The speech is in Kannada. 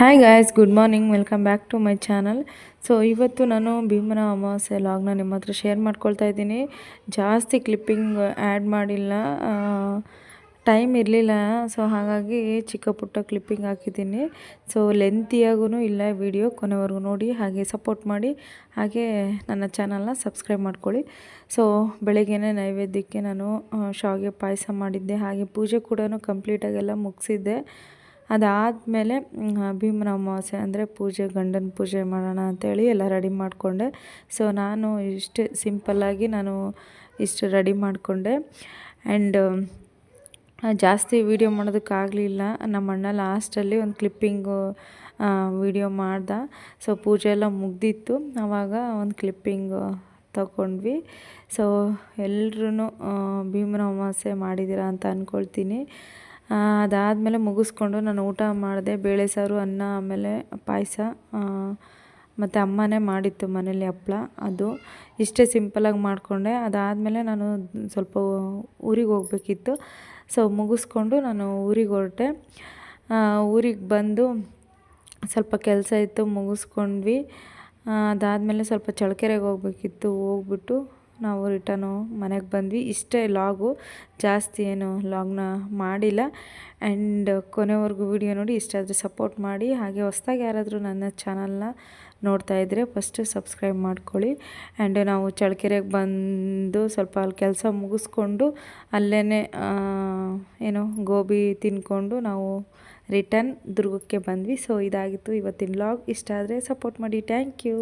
Hi guys good morning welcome back to my channel so ಇವತ್ತು ನಾನು ಭೀಮನ ಅಮಾವಾಸ್ಯೆ ಲಾಗ್ನ ನಿಮ್ಮ ಹತ್ರ ಶೇರ್ ಮಾಡ್ಕೊಳ್ತಾ ಇದ್ದೀನಿ. ಜಾಸ್ತಿ ಕ್ಲಿಪ್ಪಿಂಗ್ ಆ್ಯಡ್ ಮಾಡಿಲ್ಲ. ಟೈಮ್ ಇರಲಿಲ್ಲ. ಸೊ ಹಾಗಾಗಿ ಚಿಕ್ಕ ಪುಟ್ಟ ಕ್ಲಿಪ್ಪಿಂಗ್ ಹಾಕಿದ್ದೀನಿ. ಸೊ ಲೆಂತಿಯಾಗೂ ಇಲ್ಲ ವಿಡಿಯೋ ಕೊನೆವರೆಗೂ ನೋಡಿ, ಹಾಗೆ ಸಪೋರ್ಟ್ ಮಾಡಿ, ಹಾಗೆ ನನ್ನ ಚಾನಲ್ನ ಸಬ್ಸ್ಕ್ರೈಬ್ ಮಾಡ್ಕೊಳ್ಳಿ. ಸೊ ಬೆಳಗ್ಗೆನೇ ನೈವೇದ್ಯಕ್ಕೆ ನಾನು ಶಾವಿಗೆ ಪಾಯಸ ಮಾಡಿದ್ದೆ. ಹಾಗೆ ಪೂಜೆ ಕೂಡ ಕಂಪ್ಲೀಟಾಗೆಲ್ಲ ಮುಗಿಸಿದ್ದೆ. ಅದಾದಮೇಲೆ ಭೀಮನ ಅಮಾವಾಸ್ಯೆ ಅಂದರೆ ಪೂಜೆ, ಗಂಡನ ಪೂಜೆ ಮಾಡೋಣ ಅಂತೇಳಿ ಎಲ್ಲ ರೆಡಿ ಮಾಡಿಕೊಂಡೆ. ಸೊ ನಾನು ಇಷ್ಟು ಸಿಂಪಲ್ಲಾಗಿ ನಾನು ಇಷ್ಟು ರೆಡಿ ಮಾಡಿಕೊಂಡೆ. ಆ್ಯಂಡ್ ಜಾಸ್ತಿ ವೀಡಿಯೋ ಮಾಡೋದಕ್ಕಾಗಲಿಲ್ಲ. ನಮ್ಮ ಅಣ್ಣ ಲಾಸ್ಟಲ್ಲಿ ಒಂದು ಕ್ಲಿಪ್ಪಿಂಗು ವೀಡಿಯೋ ಮಾಡ್ದ. ಸೊ ಪೂಜೆ ಎಲ್ಲ ಮುಗ್ದಿತ್ತು. ಆವಾಗ ಒಂದು ಕ್ಲಿಪ್ಪಿಂಗು ತಗೊಂಡ್ವಿ. ಸೊ ಎಲ್ಲರೂ ಭೀಮನ ಅಮಾವಾಸ್ಯೆ ಮಾಡಿದ್ದೀರಾ ಅಂತ ಅಂದ್ಕೊಳ್ತೀನಿ ಅದಾದಮೇಲೆ ಮುಗಿಸ್ಕೊಂಡು ನಾನು ಊಟ ಮಾಡಿದೆ, ಬೇಳೆ ಸಾರು, ಅನ್ನ, ಆಮೇಲೆ ಪಾಯಸ ಮತ್ತು ಅಮ್ಮನೇ ಮಾಡಿತ್ತು ಮನೇಲಿ ಹಪ್ಳ, ಅದು. ಇಷ್ಟೇ ಸಿಂಪಲಾಗಿ ಮಾಡಿಕೊಂಡೆ. ಅದಾದಮೇಲೆ ನಾನು ಸ್ವಲ್ಪ ಊರಿಗೆ ಹೋಗ್ಬೇಕಿತ್ತು. ಸೊ ಮುಗಿಸ್ಕೊಂಡು ನಾನು ಊರಿಗೆ ಹೊರಟೆ. ಊರಿಗೆ ಬಂದು ಸ್ವಲ್ಪ ಕೆಲಸ ಇತ್ತು, ಮುಗಿಸ್ಕೊಂಡ್ವಿ. ಅದಾದಮೇಲೆ ಸ್ವಲ್ಪ ಚಳಕೆರೆಗೆ ಹೋಗ್ಬೇಕಿತ್ತು, ಹೋಗ್ಬಿಟ್ಟು ನಾವು ರಿಟರ್ನು ಮನೆಗೆ ಬಂದ್ವಿ. ಇಷ್ಟೇ ಲಾಗು, ಜಾಸ್ತಿ ಏನು ಲಾಗ್ನ ಮಾಡಿಲ್ಲ. ಆ್ಯಂಡ್ ಕೊನೆವರೆಗೂ ವಿಡಿಯೋ ನೋಡಿ ಇಷ್ಟಾದರೆ ಸಪೋರ್ಟ್ ಮಾಡಿ. ಹಾಗೆ ಹೊಸ್ದಾಗಿ ಯಾರಾದರೂ ನನ್ನ ಚಾನಲ್ನ ನೋಡ್ತಾ ಇದ್ದರೆ ಫಸ್ಟು ಸಬ್ಸ್ಕ್ರೈಬ್ ಮಾಡ್ಕೊಳ್ಳಿ. ಆ್ಯಂಡ್ ನಾವು ಚಳಕೆರೆಗೆ ಬಂದು ಸ್ವಲ್ಪ ಅಲ್ಲಿ ಕೆಲಸ ಮುಗಿಸ್ಕೊಂಡು ಅಲ್ಲೇ ಏನು ಗೋಬಿ ತಿನ್ಕೊಂಡು ನಾವು ರಿಟರ್ನ್ ದುರ್ಗಕ್ಕೆ ಬಂದ್ವಿ. ಸೊ ಇದಾಗಿತ್ತು ಇವತ್ತಿನ ಲಾಗ್. ಇಷ್ಟ ಆದರೆ ಸಪೋರ್ಟ್ ಮಾಡಿ. Thank you